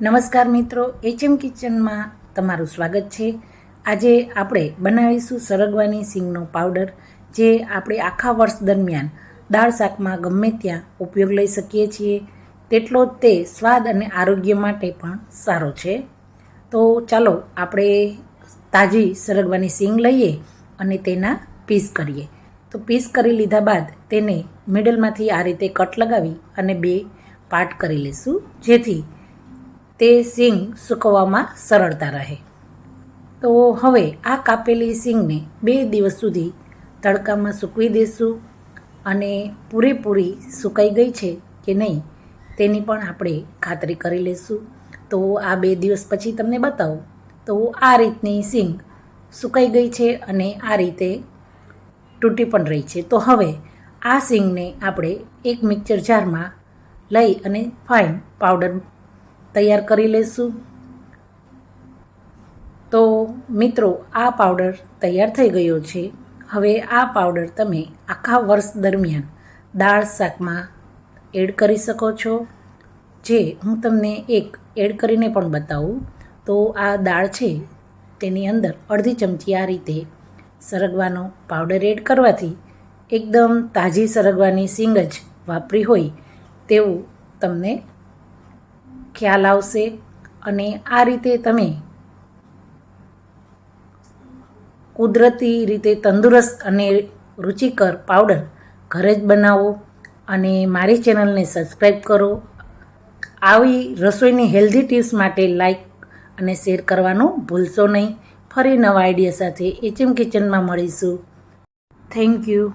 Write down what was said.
નમસ્કાર મિત્રો એચએમ કિચનમાં તમારું સ્વાગત છે. આજે આપણે બનાવીશું સરગવાની સિંગનો પાવડર, જે આપણે આખા વર્ષ દરમિયાન દાળ શાકમાં ગમે ત્યાં ઉપયોગ લઈ શકીએ છીએ. તેટલો જ તે સ્વાદ અને આરોગ્ય માટે પણ સારો છે. તો ચાલો આપણે તાજી સરગવાની સિંગ લઈએ અને તેના પીસ કરીએ. તો પીસ કરી લીધા બાદ તેને મિડલમાંથી આ રીતે કટ લગાવી અને બે પાર્ટ કરી લઈશું. જેથી તે સિંગ સૂકવવામાં સરળતા રહે. તો હવે આ કાપેલી સિંગને બે દિવસ સુધી તડકામાં સૂકવી દઈશું અને પૂરેપૂરી સુકાઈ ગઈ છે કે નહીં તેની પણ આપણે ખાતરી કરી લઈશું તો આ બે દિવસ પછી તમને બતાવું. તો આ રીતની સિંગ સુકાઈ ગઈ છે અને આ રીતે તૂટી પણ રહી છે. તો હવે આ સિંગને આપણે એક મિક્સર જારમાં લઈ અને ફાઇન પાવડર તૈયાર કરી લઈશું તો મિત્રો, આ પાવડર તૈયાર થઈ ગયો છે. હવે આ પાવડર તમે આખા વર્ષ દરમિયાન દાળ શાકમાં એડ કરી શકો છો. જે હું તમને એક એડ કરીને પણ બતાવું. તો આ દાળ છે, તેની અંદર અડધી ચમચી આ રીતે સરગવાનો પાવડર એડ કરવાથી એકદમ તાજી સરગવાની સિંગ જ વાપરી હોય તેવું તમને ખ્યાલ આવશે અને આ રીતે તમે કુદરતી રીતે તંદુરસ્ત અને રુચિકર પાવડર ઘરે જ બનાવો અને મારી ચેનલને સબસ્ક્રાઈબ કરો. આવી રસોઈની હેલ્ધી ટિપ્સ માટે લાઈક અને શેર કરવાનું ભૂલશો નહીં. ફરી નવા આઈડિયા સાથે એચએમ કિચનમાં મળીશું. Thank you.